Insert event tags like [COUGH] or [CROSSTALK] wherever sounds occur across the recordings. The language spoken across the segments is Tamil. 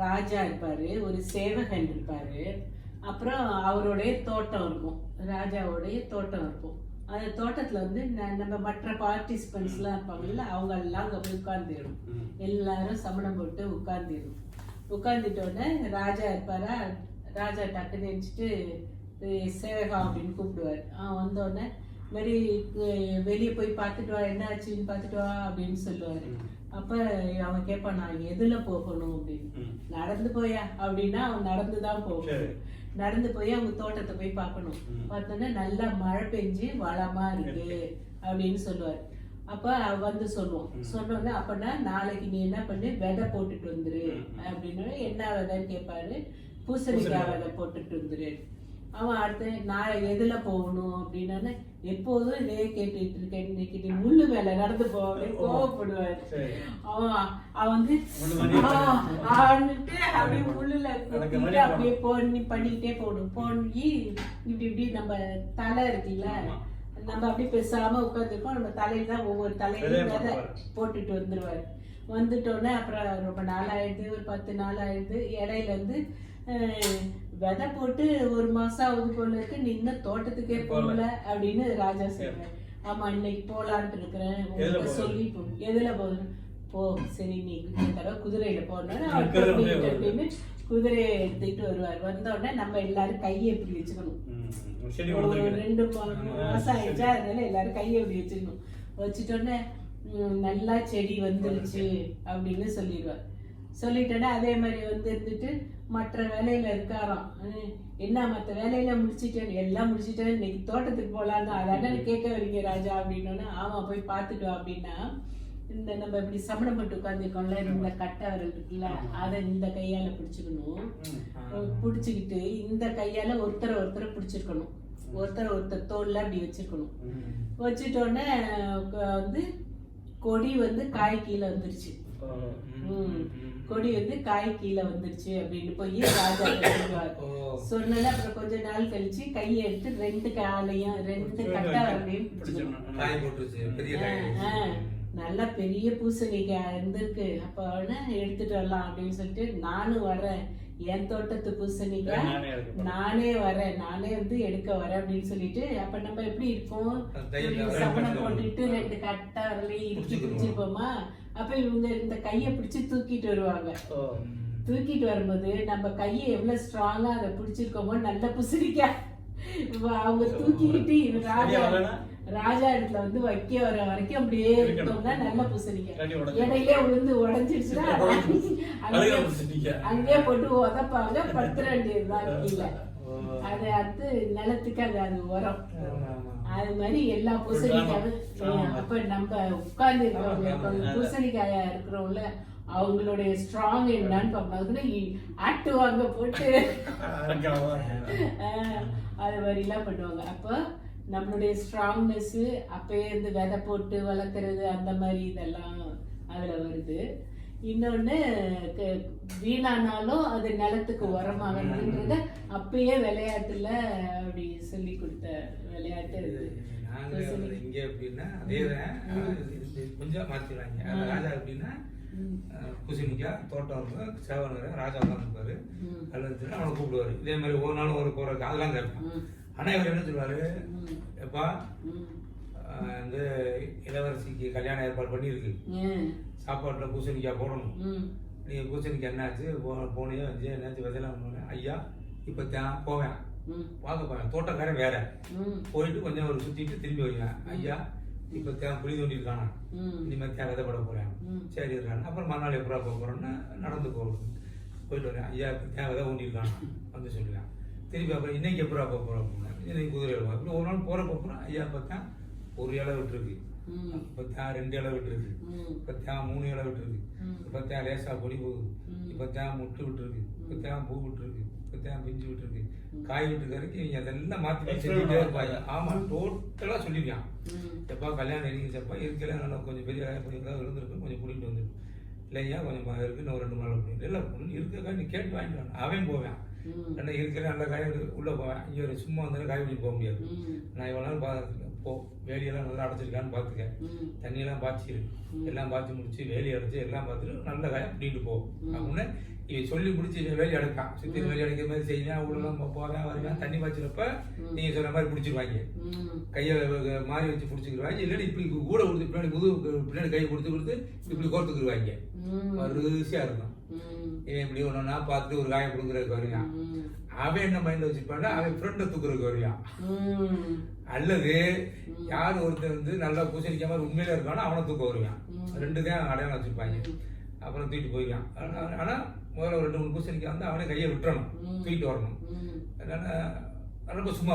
ராஜா இருப்பாரு ஒரு சேவகன் இருப்பாரு. அப்புறம் அவருடைய தோட்டம் இருக்கும். ராஜாவுடைய தோட்டம் இருக்கும். அந்த தோட்டத்துல வந்து ந- நம்ம மற்ற பார்ட்டிசிபென்ட்ஸ் எல்லாம் இருப்பாங்கல்ல அவங்க எல்லாம் அங்க போய் உட்கார்ந்துடும் எல்லாரும் சமணம் போட்டு உட்கார்ந்துடும் உட்கார்ந்துட்ட உடனே ராஜா இருப்பாரா ராஜா டக்குன்னு நினைச்சிட்டு சேவகா அப்படின்னு கூப்பிடுவார். அவன் வந்த உடனே வெளியே போய் பார்த்துட்டு வா என்ன ஆச்சுன்னு பார்த்துட்டு வா அப்படின்னு சொல்லுவாரு. அப்ப அவன் கேட்பான் நான் எதுல போகணும்? அப்படின்னு. நடந்து போயா? அப்படின்னா அவன் நடந்து தான் போகணும் நடந்து போய் அவங்க தோட்டத்தை போய் பார்க்கணும். பார்த்தோன்னா நல்லா மழை பெஞ்சு வளமா இருக்கு. [LAUGHS] அப்படின்னு சொல்லுவார். அப்ப வந்து சொல்லுவோம் சொன்னோடனே அப்பனா நாளைக்கு நீ என்ன பண்ணு? விதை போட்டுட்டு வந்துரு. அப்படின்னு என்ன விதைன்னு கேட்பாரு பூசணிக்காய். விதை போட்டுட்டு வந்துரு. அவன் அடுத்து நான் எதுல போகணும் அப்படின்னா எப்போதும் இதே கேட்டுட்டு இருக்கேன். இன்னைக்கு நீ முள்ளு மேல நடந்து போ அப்படின்னு கோவப்படுவாரு. அவன் அவன் வந்து அப்படியே முள்ளுல அப்படியே போனி பண்ணிக்கிட்டே போடும் போனி இப்படி இப்படி நம்ம தலை இருக்குல்ல நம்ம அப்படியே பேசாம உட்காந்துருக்கோம் நம்ம தலையில தான் ஒவ்வொரு தலையிலும் விதை போட்டுட்டு வந்துருவாரு. வந்துட்டோன்னே அப்புறம் ரொம்ப நாள் ஆயிடுது ஒரு பத்து நாள் ஆயிடுது இடையில இருந்து அஹ், விதை போட்டு ஒரு மாசம் ஆகுது போல இருக்கு. நீ இன்னும் தோட்டத்துக்கே போகல அப்படின்னு ராஜா சொல்றாரு. ஆமா இன்னைக்கு போலான்ட்டு இருக்கிறேன். சொல்லி போ. எதுல போகணும்? போ சரி நீ தடவை குதிரையில போனோன்னு குதிரையை எடுத்துக்கிட்டு வருவார். வந்த உடனே நம்ம எல்லாரும் கையை இப்படி வச்சுக்கணும். ரெண்டு மாசம் ஆயிடுச்சா. அதனால எல்லாரும் கையை இப்படி வச்சுக்கணும். வச்சுட்டோன்னே ம், நல்லா செடி வந்துருச்சு அப்படின்னு சொல்லிடுவார். சொல்லிட்டோன்னே அதே மாதிரி வந்து இருந்துட்டு மற்ற வேலையில இருக்காராம். என்ன மற்ற வேலையில முடிச்சிட்டேன் எல்லாம் முடிச்சிட்டேன் இன்னைக்கு தோட்டத்துக்கு போலான்னு அதானே கேட்க வரீங்க ராஜா அப்படின்னோடனே ஆமா போய் பார்த்துட்டு வா அப்படின்னா இந்த நம்ம இப்படி சமணம் போட்டு உட்காந்துருக்கோம்ல இந்த கட்டை விரல் இருக்குல்ல அதை இந்த கையால பிடிச்சுக்கணும். பிடிச்சிக்கிட்டு இந்த கையால ஒருத்தரை ஒருத்தரை பிடிச்சிருக்கணும். ஒருத்தர் ஒருத்தர் தோல்ல அப்படி வச்சிருக்கணும். வச்சுட்டோன்னே வந்து கொடி வந்து காய் கீழே வந்துருச்சு. கொடி வந்து காய் கீழே வந்துருச்சு அப்படின்னு போய் [LAUGHS] ராஜா சொல்லுவார் சொன்னல அப்புறம் கொஞ்ச நாள் கழிச்சு கையை எடுத்து ரெண்டு காலையும் ரெண்டு கட்டை வரலையும் பிடிச்சிக்கணும். நல்ல பெரிய பூசணிக்காய் இருந்திருக்கு. அப்ப எடுத்துட்டு வரலாம் அப்படின்னு சொல்லிட்டு நானும் வரேன். என் தோட்டத்து பூசணிக்காய் நானே வரேன். நானே வந்து எடுக்க வரேன் அப்படின்னு சொல்லிட்டு அப்ப நம்ம எப்படி இருப்போம்? சமணம். போட்டுட்டு ரெண்டு கட்டை வரலையும் இறுக்கி பிடிச்சுக்கணும். அப்ப இவங்க இந்த கையை பிடிச்சு தூக்கிட்டு வருவாங்க. தூக்கிட்டு வரும்போது நம்ம கையை எவ்வளவு ஸ்ட்ராங்கா அதை பிடிச்சிருக்கோமோ நல்ல பூசணிக்காய் இவ- அவங்க தூக்கிக்கிட்டு ராஜா ராஜா இடத்துல வந்து வைக்க வர வரைக்கும் அப்படியே இருந்தோம்னா நல்ல உடைச்சு. இடையிலே விழுந்து உடஞ்சிருச்சுன்னா அங்கேயே- போட்டு உதப்பாங்க படுத்துற வேண்டியதுதான் கீழே. அது அடுத்து நிலத்துக்கு அது அது உரம். அது மாதிரி எல்லா பூசணிக்காயும் அப்ப நம்ம உட்கார்ந்து இருக்கிறவங்க பூசணிக்காயா இருக்கிறவங்கள அவங்களுடைய ஸ்ட்ராங் என்னன்னு பார்க்கணும் ஆட்டுவாங்க போட்டு. அது மாதிரிலாம் பண்ணுவாங்க. அப்போ நம்மளுடைய ஸ்ட்ராங்னஸ் அப்பயே இருந்து விதை போட்டு வளர்க்குறது அந்த மாதிரி இதெல்லாம் அதுல வருது. இன்னொன்னு க- வீணானாலும் அது நிலத்துக்கு உரமாகன்றத அப்பயே விளையாட்டுல அப்படி சொல்லி கொடுத்த விளையாட்டு இது நாங்க வந்து இங்க இது- இது கொஞ்சம் அந்த ராஜா. அஹ், பூசணிக்காய் தோட்டம் இருக்கும் சேவல் இருக்கும் ராஜா தான் இருப்பாரு. அவனை கூப்பிடுவாரு. இதே மாதிரி ஒரு நாள் ஒரு போற அதெல்லாம் கேட்பான் ம். ஆனா இவர் என்ன சொல்லுவாரு. எப்பா வந்து இளவரசிக்கு கல்யாணம் ஏற்பாடு பண்ணியிருக்கு? சாப்பாட்டுல பூசணிக்காய் போடணும். ம். நீங்க பூசணிக்காய் என்னாச்சு போ போனியோ வந்து என்னாச்சு? விதையெல்லாம் ஐயா இப்போ தான் போவேன். பார்க்க போவேன் தோட்டக்காரன் வேற. போயிட்டு கொஞ்சம் ஒரு சுத்திட்டு திரும்பி வருவேன். ஐயா இப்போ தேன் குழி தோண்டிருக்கானா ம். இனிமேல் தேன் விதைப்பட போறேன். ம். சரி இருக்கான் அப்புறம் மறுநாள் எப்படா போக போறோம்னா நடந்து போகணும் போயிட்டு வரேன் ஐயா இப்போ தேன் விதை ஊண்டிருக்கானா வந்து சொல்லுவேன். திருப்பி அப்புறம் இன்னைக்கு எப்படா போக போறோம்? அப்படின்னா இன்னைக்கு போகிறோம் இப்படி ஒரு நாள் போற போகிறோம் ஐயா பார்த்தா ஒரு இலை விட்டுருக்கு. ம். இப்போ தேன் ரெண்டு இலை விட்டுருக்கு. ம். இப்போ தேன் மூணு இலை விட்டுருக்கு. ம். இப்போ தேன் லேசா பொடி போகுது. ம். இப்போ தேன் முட்டு விட்டுருக்கு. இப்போ தேன் பூ விட்டுருக்கு. இப்போ தேன் பிஞ்சு விட்டுருக்கு. காய் விட்டுருக்க வரைக்கும் இவங்க அதெல்லாம் மாற்றி செஞ்சுட்டே இருப்பாங்க. ஆமாம் டோட்டலாக சொல்லிடுவான் ம். எப்பா கல்யாணம் நெருங்கிச்சப்பா இருக்கல நல்லா கொஞ்சம் பெரிய கொஞ்சம் இருந்திருக்கு கொஞ்சம் கூட்டிகிட்டு வந்துருக்கு இல்லையா கொஞ்சம் ப- இருக்கு இன்னும் ஒரு ரெண்டு நாள் அப்படின்னு. இல்லை இருக்க நீ கேட்டு வாங்கிட்டு வாங்க. அவன் போவேன். ஏன்னா இருக்கிற நல்ல காய் உள்ளே போவேன். இங்கே ஒரு சும்மா வந்து காய் விட்டு போக முடியாது. நான் இவ்வளோ நாள் பா போ வேலியெல்லாம் நல்லா அடைச்சிருக்கான்னு பார்த்துக்க. தண்ணியெல்லாம் பாய்ச்சிரு. எல்லாம் பாய்ச்சி முடிச்சு வேலி அடைச்சு எல்லாம் பார்த்துட்டு நல்ல பிடிட்டு போ. அப்படின்னு இவன் சொல்லி முடிச்சு வேலி அடைக்கான் சுற்றி வேலி அடைக்கிற மாதிரி செய்வேன் உள்ளலாம் போவேன் வருவேன் தண்ணி பாய்ச்சிறப்ப நீங்கள் சொன்ன மாதிரி பிடிச்சிருவாங்க. கையை மாறி வச்சு பிடிச்சிக்கிடுவாங்க இல்லாட்டி இப்படி கூட கொடுத்து பின்னாடி முதுகு பின்னாடி கை கொடுத்து கொடுத்து இப்படி கோர்த்துக்கிடுவாங்க ம். வரிசையாக இருக்கும். இவன் இப்படி ஒன்றுனா பார்த்துட்டு ஒரு காயம் கொடுக்குறதுக்கு வருவான். ம். அவன் என்ன மைண்டில் வச்சுப்பான்னா அவன் ஃப்ரெண்டை தூக்குறதுக்கு வருவான். அல்லது யார் ஒருத்தர் வந்து நல்லா பூசணிக்காம மாதிரி உண்மையில இருக்கானோ அவனை தூக்க வருவான் ரெண்டு தான் அடையாளம் வச்சிருப்பாங்க. அப்புறம் தூக்கிட்டு போயிருவான் ஆனா- ஆனா முதல்ல ஒரு ரெண்டு மூணு பூசணிக்காய் வந்து அவனே கையை விட்டுறணும். தூக்கிட்டு வரணும். அதனால ரொம்ப சும்மா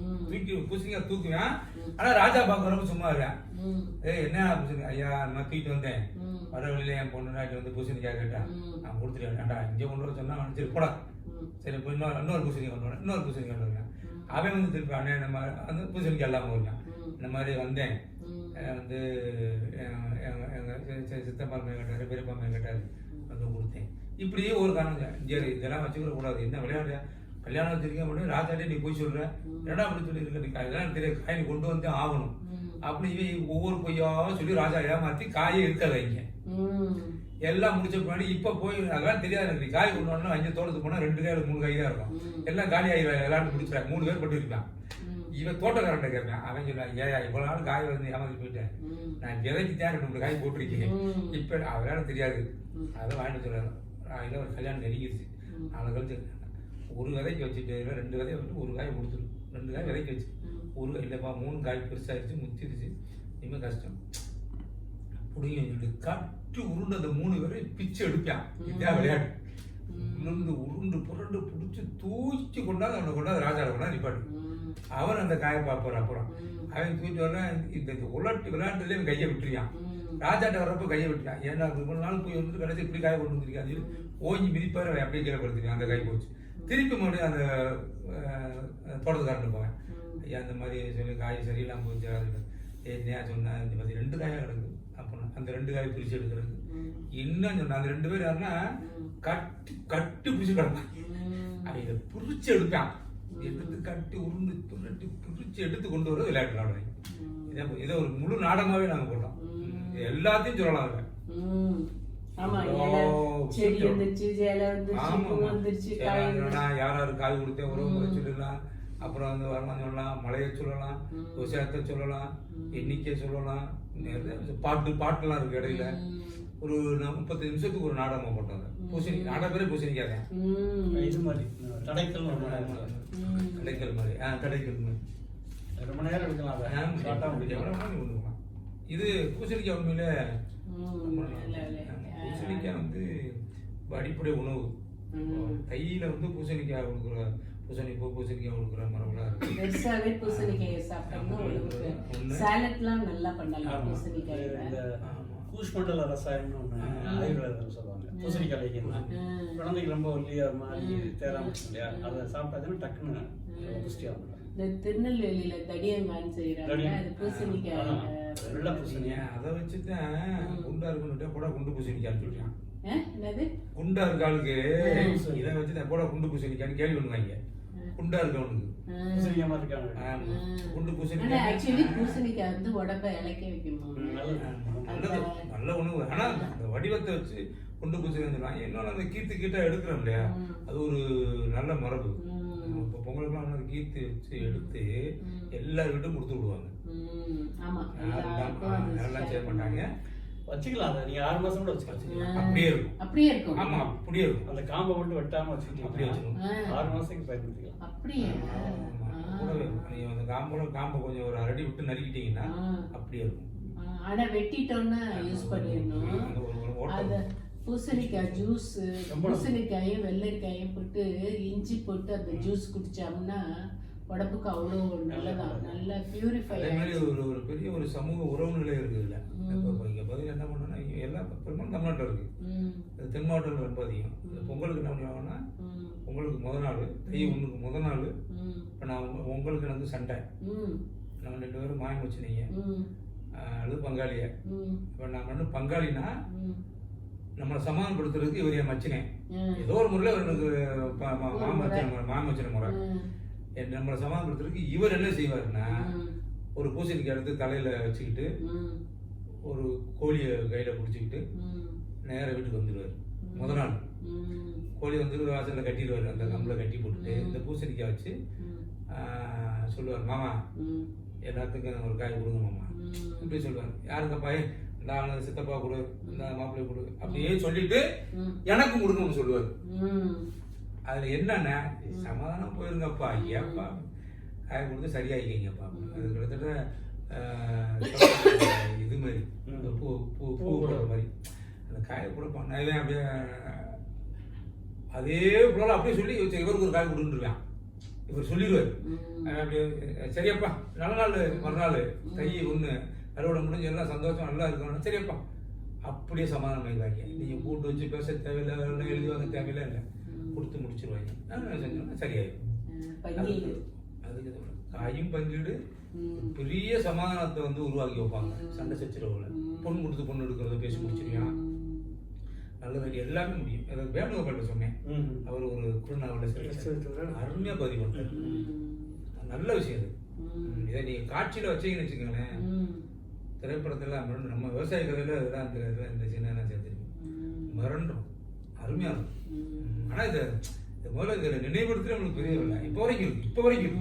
ம். தூக்கி பூசணிக்காய் தூக்குவான். ஆனா ராஜா பார்க்க வரப்ப சும்மா வருவான் ம். ஏய் என்ன பூசணிக்காய்? ஐயா நான் தூக்கிட்டு வந்தேன். வர வழியில என் பொண்ணு வந்து பூசணிக்காய் கேட்டான். நான் கொடுத்துட்டேன். ஏன்டா இங்கே கொண்டு வர சொன்னா அவன் சரி போடா. சரி இப்போ இன்னொரு இன்னொரு பூசணி கொண்டு வரேன். இன்னொரு பூசணி கொண்டு வரேன். அவன் வந்து திருப்பி அண்ணே நம்ம அந்த பூசணிக்காய் இல்லாமல் வருவான் ம். இந்த மாதிரி வந்தேன். வந்து எங்க- எங்க- எங்க சி- சி- சித்தப்பா மேல் கேட்டாரு பெரியப்பா மேல் கேட்டாரு. வந்து கொடுத்தேன். இப்படியே ஒரு காரணம் சரி இதெல்லாம் வச்சுக்கிற கூடாது என்ன விளையாடு கல்யாணம் வச்சிருக்கேன் அப்படின்னு ராஜாட்டே நீ போய் சொல்ற என்னடா அப்படி சொல்லி இருக்க நீ கல்யாணம் தெரிய காய் கொண்டு வந்து ஆகணும். அப்படி ஒவ்வொரு பொய்யா சொல்லி ராஜா ஏமாத்தி காயை இருக்க வைங்க. எல்லாம் முடிச்ச பின்னாடி இப்ப போய் அதெல்லாம் தெரியாது எனக்கு நீ காய் கொண்டு வரணும் அஞ்சு தோட்டத்துக்கு போனா ரெண்டு காய் மூணு காய் தான் இருக்கும். எல்லாம் காலி ஆகி விளையாண்டு முடிச்சிட்டாங்க மூணு பேர் பட்டு இருக்கான். இவன் தோட்டக்காரன்ட்ட கேட்பேன் அவன் சொல்லுவான் ஏயா இவ்வளவு நாள் காய் வந்து ஏமாத்தி போயிட்டேன். நான் விதைக்கு தான் ரெண்டு மூணு காய் போட்டிருக்கேன். இப்ப அதெல்லாம் தெரியாது. அதை வாங்கிட்டு சொல்றாரு அதில் ஒரு கல்யாணம் நெருங்கிருச்சு ம். நாளை கழிச்சு ஒரு விதைக்கு வச்சுட்டு ரெண்டு விதையை விட்டு ஒரு காய் கொடுத்துரு. ரெண்டு காய் விதைக்கு வச்சு. ஒரு காய் இல்லைப்பா மூணு காய் பெருசாயிருச்சு முத்திருச்சு. இனிமே கஷ்டம். புடிங்க சொல்லிட்டு கட்டி உருண்டு அந்த மூணு பேரை பிச்சு எடுப்பான். இதான் விளையாட்டு உருண்டு உருண்டு புரண்டு பிடிச்சி தூக்கி கொண்டாந்து அவனை கொண்டாந்து ராஜாவை கொண்டாந்து நிப்பாட்டு. ம். அவன் அந்த காயை பார்ப்பார் அப்புறம். அவன் தூக்கிட்டு வரல இந்த இந்த உலட்டு விளையாட்டுலேயே கையை விட்டுருவான். ம். ராஜாட்ட வரப்ப கையை விட்டுறான் ஏன்னா இவ்வளவு நாள் போய் வந்துட்டு கடைசி இப்படி காய கொண்டு வந்திருக்கான் ஓங்கி மிதிப்பாரு அவன் அப்படியே கீழே படுத்துருக்கான் அந்த காய் போச்சு. திருப்பி மறுபடியும் அந்த தோட்டத்துக்காரன் போவேன். ஐயா அந்த மாதிரி சொல்லி காய் சரியில்லாம போச்சு என்னையா சொன்னேன் இந்த மாதிரி ரெண்டு காயாக கிடக்கு. அப்படின்னா அந்த ரெண்டு காய் பிரிச்சு எடுக்கிறது. இன்னும் சொன்ன அந்த ரெண்டு பேர் யாருன்னா கட்டி கட்டி பிடிச்சு கிடப்பான். அவன் இதை பிரிச்சு எடுப்பான். எடுத்து கட்டி உருண்டு புரட்டி பிரிச்சு எடுத்து கொண்டு வர விளையாட்டு விளையாடுவாங்க ம். இதை இதை ஒரு முழு நாடகமாவே நாங்க போட்டோம். எல்லாத்தையும் சொல்லலாம் அதுல. ஆமா இலை, செடி. வந்துருச்சு வந்துருச்சு பூ. வந்துருச்சு காய். யார் யாரு காய் கொடுத்தேன் உறவு முறை சொல்லலாம் அப்புறம் வந்து வரலாம் சொல்லலாம் மழையை சொல்லலாம். விவசாயத்தை சொல்லலாம் எண்ணிக்கை சொல்லலாம் பாட்டு பாட்டுலாம் இருக்கு இடையில. ஒரு ந- முப்பது நிமிஷத்துக்கு ஒரு நாடகம் போட்டாங்க பூசணி நாடகம் பேரே ம். இது மாதிரி தடைக்கல் ஒரு மணி நேரம் ம். கடைக்கல் மாதிரி ஆ கடைக்கல் மாதிரி ரொம்ப நேரம் எடுக்கலாம் அதை இது பூசணிக்காய் உண்மையில பூசணிக்காய் வந்து அடிப்படை உணவு. தையில வந்து பூசணிக்காய் கொடுக்குற பூசணி பூ பூசணிக்காய் கொடுக்குற மரம்லாம் இருக்கு. பெருசாவே பூசணிக்காயை சாப்பிட்டோம்னா உடம்புக்கு. சாலட்லாம் நல்லா பண்ணலாம் ஆமா. கூஷ்மண்டல ரசாயனம்னு ஒன்று ஆயுர்வேதம் சொல்லுவாங்க. பூசணிக்காய். குழந்தைக்கு ரொம்ப ஒல்லியா மாதிரி தேராம இல்லையா? அதை சாப்பிட்டாச்சுன்னா டக்குன்னு ரொம்ப புஷ்டியாக இந்த திருநெல்வேலியில தடியங்கான்னு செய்யறாங்க. அது பூசணிக்காய் வெள்ளை பூசணி. ஏன் அதை வச்சுதான் குண்டா இருக்குன்னு கூட குண்டு பூசணிக்கான்னு சொல்றான் என்னது? குண்டா இருக்க ஆளுக்கு. இதை வச்சு தான் கூட குண்டு பூசணிக்கான்னு கேள்வி பண்ணுவாங்க. குண்டா இருக்கவனுக்கு. ஆ. பூசணிக்காய் மாதிரி இருக்காங்க. ஆமா. ம். குண்டு பூசணிக்காய் ஆக்சுவலி பூசணிக்காய் வந்து உடம்ப இளைக்க வைக்குமா? ம், நல்லது. நல்ல உணவு. ஆனா அந்த வடிவத்தை வச்சு குண்டு பூசணி சொல்லுவாங்க. இன்னொன்று அந்த கீத்து கீட்டா எடுக்கிறோம் இல்லையா. அது ஒரு நல்ல மரபு. இப்போ பொங்கலுக்குலாம் கீத்து வச்சு எடுத்து ம். எல்லார் வீட்டும் கொடுத்து விடுவாங்க. ம். ஆமா. யாரும் எல்லாருக்கும் தான் அது யாரெல்லாம் செய்ய மாட்டாங்க வச்சுக்கலாம் அதை நீங்க ஆறு மாசம் கூட வச்சுக்கலாம். அப்படியே இருக்கும். அப்படியே இருக்கும். ஆமா அப்படியே இருக்கும். அந்த காம்பை மட்டும் வெட்டாம அப்படியே வச்சுக்கிட்டீங்க வச்சிருவோம் ஆ. ஆறு மாசத்துக்கு பயன்படுத்திக்கலாம். அப்படியே. நீங்க அந்த காம்போட காம்பை கொஞ்சம் ஒரு அரடி விட்டு நறுக்கிட்டீங்கன்னா. அப்படியே இருக்கும். ஆனா வெட்டிட்டோம்னா யூஸ் பண்ணிடணும். பூசணிக்காய் ஜூஸ் பூசணிக்காயும் வெள்ளரிக்காயும் போட்டு இஞ்சி போட்டு அந்த ஜூஸ் குடிச்சோம்னா உடம்புக்கு அவ்வளோ நல்லதா? நல்லா பியூரிஃபை அதே மாதிரி ஒரு ஒரு பெரிய ஒரு சமூக உறவு நிலை இருக்குது இல்லை? இப்போ இங்கே பதில் என்ன பண்ணோன்னா இங்க எல்லா பெரும்பாலும் தமிழ்நாட்டில் இருக்குது இது தென் மாவட்டத்தில் ரொம்ப அதிகம். பொங்கலுக்கு என்ன பண்ணுவாங்கன்னா பொங்கலுக்கு முத நாள் தை ஒன்றுக்கு முத நாள் இப்போ நான் உங்க- உங்களுக்கு எனக்கு சண்டை. நம்ம ரெண்டு பேரும் மாயம் வச்சுனீங்க அது பங்காளியை. இப்போ நான் வந்து பங்காளினா நம்மளை சமாதானப்படுத்துறதுக்கு இவர் என் மச்சினேன் ஏதோ ஒரு முறையில் ம- மாமச்சன முறை. மாமச்சன முறை நம்மளை சமாதானப்படுத்துறதுக்கு இவர் என்ன செய்வாருன்னா ஒரு பூசணிக்காய் எடுத்து தலையில வச்சுக்கிட்டு ஒரு கோழியை கையில பிடிச்சிக்கிட்டு நேரா வீட்டுக்கு வந்துடுவார் முத நாள். கோழி வந்து வாசல்ல கட்டிடுவார். அந்த கம்பில் கட்டி போட்டுட்டு. இந்த பூசணிக்காய் வச்சு சொல்லுவார் மாமா எல்லாத்துக்கும் ஒரு காய் கொடுங்க மாமா. இப்படி சொல்லுவார். யாருங்க பையன்? இந்த சித்தப்பா கொடு இந்த மாப்பிள்ளை கொடு. அப்படியே சொல்லிட்டு எனக்கும் கொடுங்கன்னு சொல்லுவார். அதுல என்னன்னா சமாதானம் போயிருங்கப்பா ஐயாப்பா காய் கொடுத்து சரியாயிக்கிங்கப்பா அது கிட்டத்தட்ட இது மாதிரி. பூ பூ பூ போடுற மாதிரி. அந்த காயை கொடுப்பா நான் இவன் அப்படியே அதே போல அப்படியே சொல்லி இவருக்கு ஒரு காய் கொடுத்துருவேன் இவர் சொல்லிடுவார். அப்படியே சரியப்பா நல்ல நாள் மறுநாள். தை ஒன்று அறுவடை முடிஞ்சு எல்லாம் சந்தோஷம் நல்லா இருக்கணும் சரியப்பா. அப்படியே சமாதானம் ஆயிடுவாங்க. நீங்கள் கூட்டு வச்சு பேச தேவையில்லை எழுதி வாங்க தேவையில்லை. இல்லை கொடுத்து முடிச்சிருவாங்க. சரியாயிடும் அதுக்கு. காயும் பங்கீடு பெரிய சமாதானத்தை வந்து உருவாக்கி வைப்பாங்க. சண்டை சச்சரவுல. பொண்ணு கொடுத்து பொண்ணு எடுக்கிறத பேசி முடிச்சிருவான் ம். நல்லது எல்லாமே முடியும். அதை வேணுகோபால்ட்ட சொன்னேன். அவர் ஒரு குருநாவோட. அருமையாக பதிவு பண்ணார் ம். நல்ல விஷயம் ம். இதை நீங்கள் காட்சியில் வச்சீங்கன்னு வச்சுக்கோங்களேன். திரைப்படத்தில் நம்ம விவசாய கதையில் இதெல்லாம் இந்த சின்ன சேர்த்துருக்கோம். மிரண்டும் அருமையாக இருக்கும். ஆனால் இதை முதல்ல இதில் நினைவுபடுத்துறது நம்மளுக்கு பெரிய இல்லை இப்போ வரைக்கும் இப்போ வரைக்கும்.